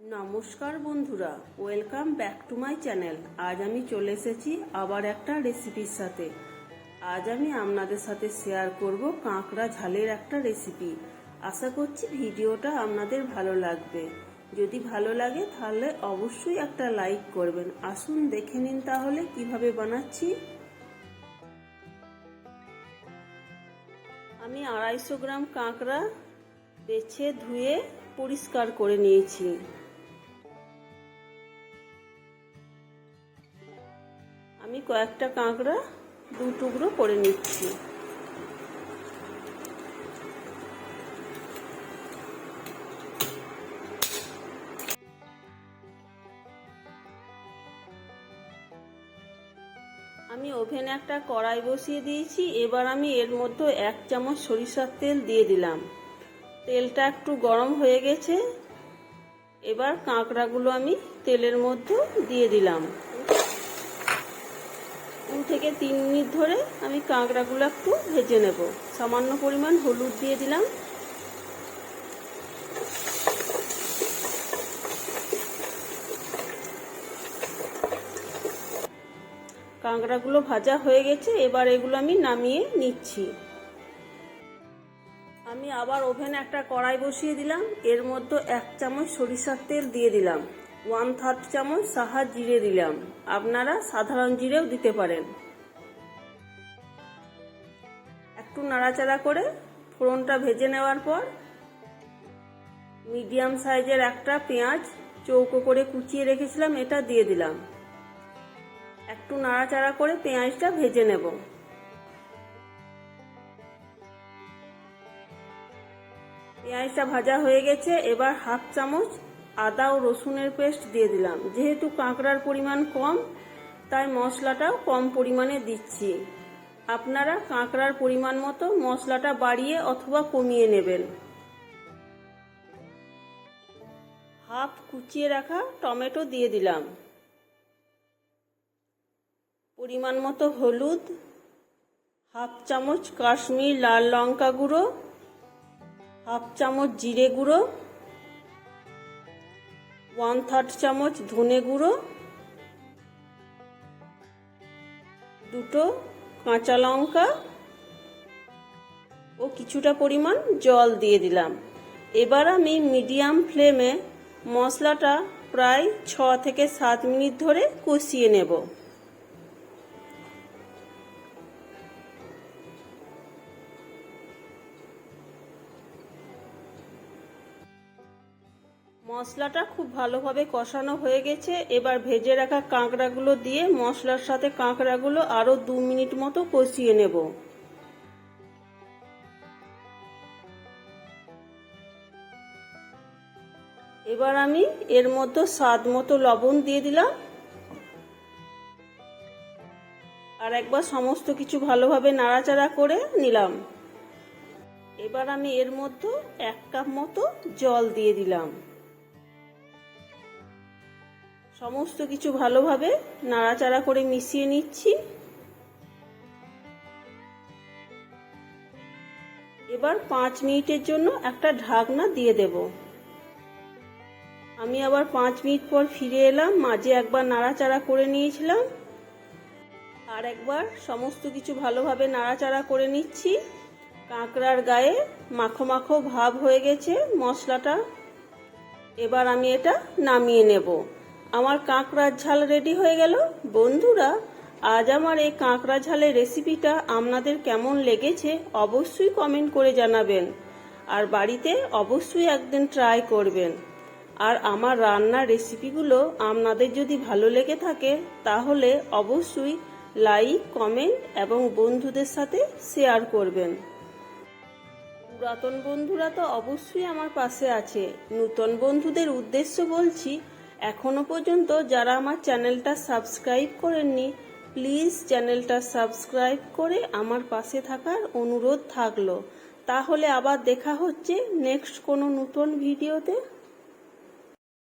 নমস্কার বন্ধুরা welcome back to my channel আজ আমি চলে এসেছি আবার একটা রেসিপির সাথে। আজ আমি আপনাদের সাথে শেয়ার করব কাঁকড়া ঝালের একটা রেসিপি আশা করছি ভিডিওটা আপনাদের ভালো লাগবে। যদি ভালো লাগে তাহলে অবশ্যই একটা লাইক করবেন। আসুন দেখে নিন তাহলে কীভাবে বানাচ্ছি। আমি আড়াইশো গ্রাম কাঁকড়া বেছে ধুয়ে পরিষ্কার করে নিয়েছি। আমি কয়েকটা কাঁকড়া দু টুকরো করে নিচ্ছি। আমি ওভেনে একটা কড়াই বসিয়ে দিয়েছি, এবার আমি এর মধ্যে এক চামচ সরিষার তেল দিয়ে দিলাম। তেলটা একটু গরম হয়ে গেছে, এবার কাঁকড়াগুলো আমি তেলের মধ্যে দিয়ে দিলাম। দু থেকে তিন মিনিট ধরে আমি কাঁকড়াগুলো একটু ভেজে নেব। সামান্য পরিমাণ হলুদ দিয়ে দিলাম। কাঁকড়াগুলো ভাজা হয়ে গেছে, এবার এগুলো আমি নামিয়ে নিচ্ছি। আমি আবার ওভেনে একটা কড়াই বসিয়ে দিলাম। এর মধ্যে এক চামচ সরিষার তেল দিয়ে দিলাম। ওয়ান থার্ড চামচ সাহা জিরে দিলাম। আপনারা সাধারণ জিরেও দিতে পারেন। একটু নাড়াচাড়া করে ফোড়নটা ভেজে নেওয়ার পর মিডিয়াম সাইজের একটা পেঁয়াজ চৌকো করে কুচিয়ে রেখেছিলাম, এটা দিয়ে দিলাম। একটু নাড়াচাড়া করে পেঁয়াজটা ভেজে নেব। পেঁয়াজটা ভাজা হয়ে গেছে, এবার হাফ চামচ আদা ও রসুনের পেস্ট দিয়ে দিলাম। যেহেতু কাঁকড়ার পরিমাণ কম, তাই মশলাটাও কম পরিমাণে দিচ্ছি। আপনারা কাঁকড়ার পরিমাণ মতো মশলাটা বাড়িয়ে অথবা কমিয়ে নেবেন। হাফ কুচিয়ে রাখা টমেটো দিয়ে দিলাম। পরিমাণ মতো হলুদ, হাফ চামচ কাশ্মীর লাল লঙ্কা গুঁড়ো, হাফ চামচ জিরে গুঁড়ো ওয়ান থার্ড চামচ ধনে গুঁড়ো। দুটো কাঁচা লঙ্কা। ও কিছুটা পরিমাণ জল দিয়ে দিলাম। এবার আমি মিডিয়াম ফ্লেমে মশলাটা প্রায় ছ থেকে সাত মিনিট ধরে কষিয়ে নেব। মশলাটা খুব ভালোভাবে কষানো হয়ে গেছে। এবার ভেজে রাখা কাঁকড়াগুলো দিয়ে মশলার সাথে কাঁকড়াগুলো আরও দু মিনিট মতো কষিয়ে নেব। এবার আমি এর মধ্যে স্বাদ মতো লবণ দিয়ে দিলাম। আর একবার সমস্ত কিছু ভালোভাবে নাড়াচাড়া করে নিলাম। এবার আমি এর মধ্যে এক কাপ মতো জল দিয়ে দিলাম। সমস্ত কিছু ভালোভাবে নাড়াচাড়া করে মিশিয়ে নিচ্ছি। এবার পাঁচ মিনিটের জন্য একটা ঢাকনা দিয়ে দেব। আমি আবার পাঁচ মিনিট পর ফিরে এলাম, মাঝে একবার নাড়াচাড়া করে নিয়েছিলাম। আর একবার সমস্ত কিছু ভালোভাবে নাড়াচাড়া করে নিচ্ছি। কাঁকড়ার গায়ে মাখো মাখো ভাব হয়ে গেছে মশলাটা। এবার আমি এটা নামিয়ে নেব। আমার কাঁকড়ার ঝাল রেডি হয়ে গেল। বন্ধুরা, আজ আমার এই কাঁকড়া ঝালের রেসিপিটা আপনাদের কেমন লেগেছে অবশ্যই কমেন্ট করে জানাবেন। আর বাড়িতে অবশ্যই একদিন ট্রাই করবেন। আর আমার রান্নার রেসিপিগুলো আপনাদের যদি ভালো লেগে থাকে, তাহলে অবশ্যই লাইক কমেন্ট এবং বন্ধুদের সাথে শেয়ার করবেন। পুরাতন বন্ধুরা তো অবশ্যই আমার পাশে আছে। নূতন বন্ধুদের উদ্দেশ্য বলছি এখনও পর্যন্ত যারা আমার চ্যানেলটা সাবস্ক্রাইব করেননি, প্লিজ চ্যানেলটা সাবস্ক্রাইব করে আমার পাশে থাকার অনুরোধ থাকল। তাহলে আবার দেখা হচ্ছে নেক্সট কোনো নতুন ভিডিওতে।